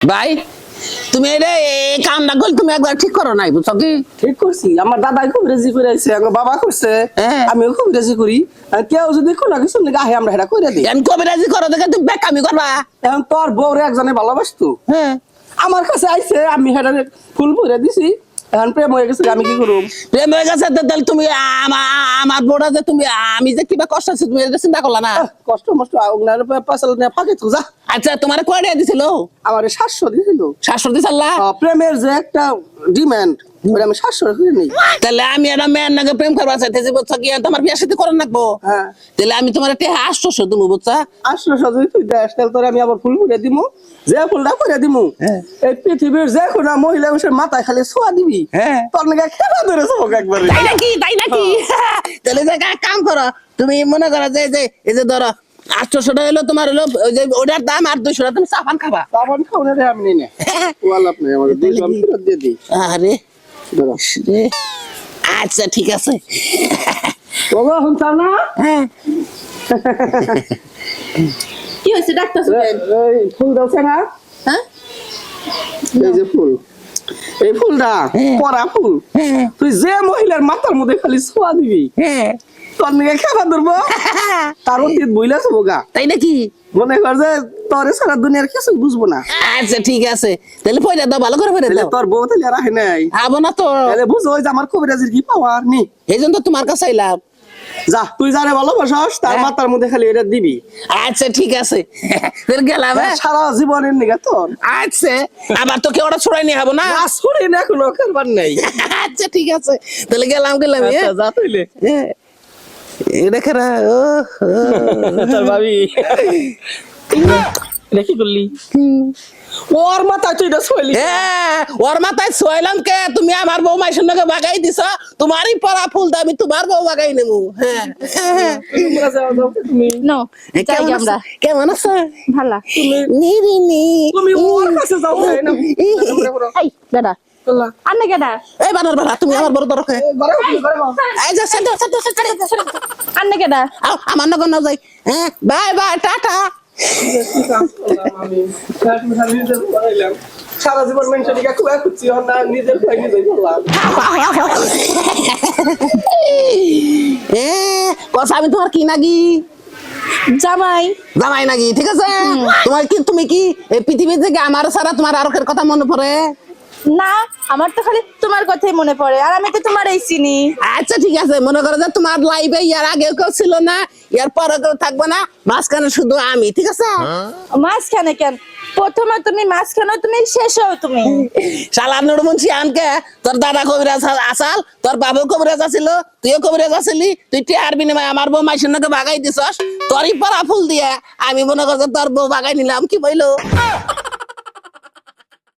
ভাই তুমি এটা এই কামটা করলে তুমি একবার ঠিক করো নাই বুঝছ কি? ঠিক করছি আমার দাদাই খুব রেজি করে আইছে আমার বাবা করছে হ্যাঁ। আমিও খুব রেজি করি। আর কেউ যদি কোনো কিছু নাকি আহে আমরা এটা করে দিই। আমি কবিরাজি করো দেখে তুমি বেকামি করবা? এখন তোর বউরে একজনে ভালোবাসতো? হ্যাঁ। আমার কাছে আইছে আমি হেটা ফুল ভরে দিছি এখন প্রেম হয়ে গেছে আমি কি করব? প্রেম হয়ে গেছে তাহলে তুমি আমার বোড়া যে তুমি আমি যে কিবা কষ্ট আছে তুমি চিন্তা করলা না? কষ্ট মষ্ট পাশাল নিয়ে ফাঁকে তো যা। আচ্ছা তোমার কয় টাকা দিছিল? আমার সাতশো শাশুড়ি দিছাল্লা আহ, প্রেমের যে একটা ডিমান্ড আমি সাতশো করে নিই। তাহলে আমি একটা মেয়ের নাকি প্রেম করবা চাইতেছি বুঝছ কি? তোমার বিয়ে সাথে করে রাখব হ্যাঁ। তাহলে আমি তোমার একটা আশ্চর্য তুমি বুঝছা? তুই দেশ তাহলে তোরে আমি আবার ফুল ভরে দিমু। যে ফুলটা করে দিমু হ্যাঁ। এই পৃথিবীর যে কোনো মহিলা মানুষের মাথায় খালি ছোঁয়া দিবি। হ্যাঁ। তোর নাকি খেলা ধরে চোখ একবারে। তাই নাকি? তাই নাকি? তাহলে যে কাম করো তুমি মনে করো যে যে এই যে ধরো আটশোশো টাকা হলো তোমার হলো ওই যে ওটার দাম আর দুইশো টাকা তুমি খাবা। সাবান খাওয়ানো রে আমি আরে রে। আচ্ছা ঠিক আছে। বাবা শুনছ না? হ্যাঁ। কি হয়েছে? ডাক্তার ফুল দাওছে না? হ্যাঁ? এই যে ফুল। এই ফুলটা হ্যাঁ। পরা ফুল। তুই যে মহিলার মাথার মধ্যে খালি ছোঁয়া দিবি হ্যাঁ। তোর নাকি খেলা ধরবো। তার অতীত বইলা গা। তাই নাকি? মনে কর যে তোর সারা দুনিয়ার কিছু বুঝব না। আচ্ছা ঠিক আছে। তাহলে পয়লা দাও ভালো করে দাও। তোর বউ তাহলে আর আহে নাই। আবো না তো। তাহলে বুঝো যে আমার কবিরাজির কি পাওয়ার নি? এই জন্য তো তোমার কাছে আইলাম। যা তুই যারে ভালোবাসাস তার হ্যাঁ। মাথার মধ্যে খালি এটা দিবি। আচ্ছা ঠিক আছে। তাহলে গেলাম হ্যাঁ? সারা জীবনের নিগা তোর। আচ্ছা আবার তো কেউ ওটা ছড়াই নিয়ে হব না? আসলে না কোনো কারবার নাই। আচ্ছা ঠিক আছে। তাহলে গেলাম গেলাম হ্যাঁ? আচ্ছা, যা তুইলে। হ্যাঁ। এটা খেরা ও তোর ভাবি। এটা কি করলি? ওর মাথায় তুই এটা শৈলি হ্যাঁ ওর মাথায় সোয়াইলাম কে? তুমি আমার বউ মাইসের নাকি বাগাই দিছ? তোমারই পরা ফুল আমি তোমার বউ বাগাই নেব। হ্যাঁ। কেমন আছো? ভালা। নি নি নি তুমি ওর কাছে যাও। এই আন্নে কেডা এই বানর বাড়া তুমি আমার বড় দরকে ঘরে বসে, ঘরে বসে। এই যে সেন্টার সেন্টার সেন্টার। আন্নে কেডা আমার নগর না যাই। হ্যাঁ বাই বাই টাটা। কি কাম করলাম আমি? সারা জীবন না নিজের নিজেই করলাম। এ কথা তোমার কি নাকি জামাই। জামাই নাকি ঠিক আছে? তোমার কি তুমি কি এই পৃথিবীর থেকে আমার সারা তোমার আরকের কথা মনে পড়ে? না আমার তো খালি তোমার কথাই মনে পড়ে আর আমি তো তোমার এই চিনি। আচ্ছা ঠিক আছে মনে করো যে তোমার লাইফে ইয়ার আগেও কেউ ছিল না ইয়ার পরে কেউ থাকবে না মাঝখানে শুধু আমি ঠিক আছে? মাঝখানে কেন? প্রথমে তুমি মাঝখানে তুমি শেষেও তুমি। শালা নুরমুন্সি আনকে তোর দাদা কবিরাজ আসাল তোর বাবু কবিরাজ আছিল তুইও কবিরাজ আছিলি তুই টিয়ার বিনিময়ে আমার বউ মাইসের নাকি বাগাই দিছস তোরই পরা ফুল দিয়ে আমি মনে করছি তোর বউ বাগাই নিলাম কি বইলো?